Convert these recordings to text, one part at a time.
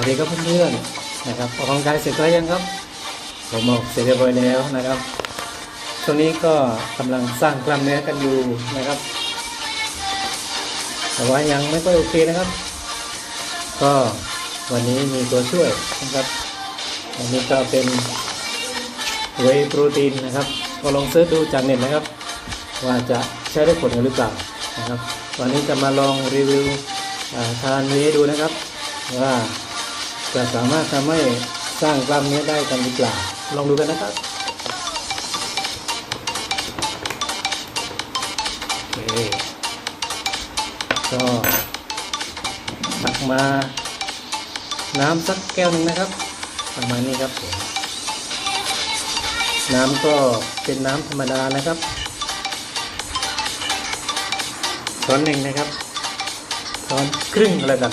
วัสดีครับเพื่อนๆนะครับออกกำลังกายเสร็จแล้วยังครับผมออกเสร็จเรียบร้อยแล้วนะครับช่วงนี้ก็กำลังสร้างกล้ามเนื้อกันอยู่นะครับ แต่ว่ายังไม่ค่อยโอเคนะครับ ก็วันนี้มีตัวช่วยนะครับอันนี้ก็เป็นเวโปรตีนนะครับก็ลองเสิร์ชดูจากเน็ตนะครับ ว่าจะใช้ได้ผลหรือเปล่านะครับ วันนี้จะมาลองรีวิวทานเวดูนะครับว่า จะสามารถทำให้สร้างกล้ามเนื้อได้กันหรือเปล่าลองดูกันนะครับโอเคก็ตักมาน้ำสักแก้วหนึ่งนะครับประมาณนี้ครับผมน้ำก็เป็นน้ำธรรมดานะครับช้อนหนึ่งนะครับช้อนครึ่งก็แล้วกัน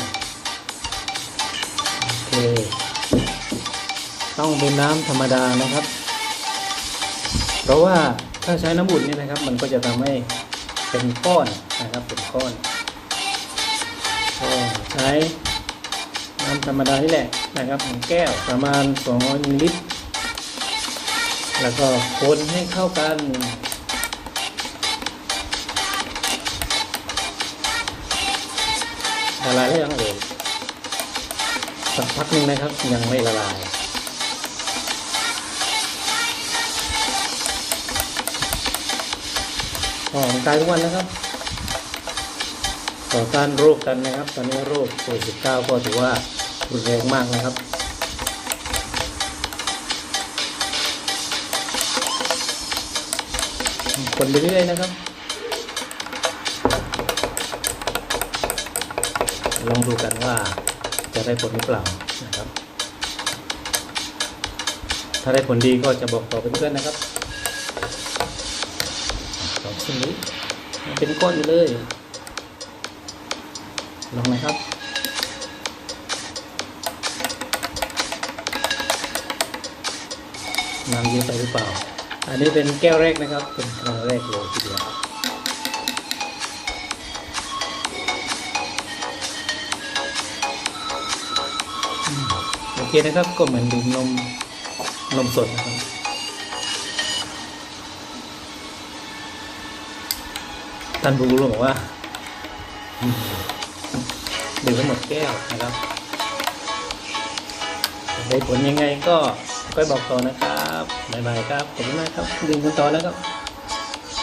ต้องเป็นน้ำธรรมดานะครับ เพราะว่าถ้าใช้น้ำอุ่นนี่นะครับ มันก็จะทำให้เป็นก้อนนะครับเป็นก้อนก็ใช้น้ำธรรมดานี่แหละนะครับหนึ่งแก้วประมาณ200มิลลิลิตร แล้วก็คนให้เข้ากันละลายแล้วยังเอ่ย สักพักหนึ่งนะครับยังไม่ละลาย ออกกำลังกายทุกวันนะครับต่อต้านโรคกันนะครับ ตอนนี้โรคโควิด19ก็ถือว่ารุนแรงมากนะครับคนไปเรื่อยๆนะครับ ลองดูกันว่า จะได้ผลหรือเปล่านะครับ ถ้าได้ผลดีก็จะบอกต่อเพื่อนๆนะครับลองชิมดูมันเป็นก้อนอยู่เลยลองนะครับน้ำเยอะไปหรือเปล่า อันนี้เป็นแก้วแรกนะครับ เป็นครั้งแรกเลยทีเดียว โอเคนะครับก็เหมือนดื่มนมนมสดนะครับท่านผู้รู้บอกว่าดื่มไปหมดแก้วนะครับได้ผลยังไงก็ค่อยบอกต่อนะครับ บ๊ายบายครับ ขอบคุณมากครับ ดื่มกันต่อนะครับ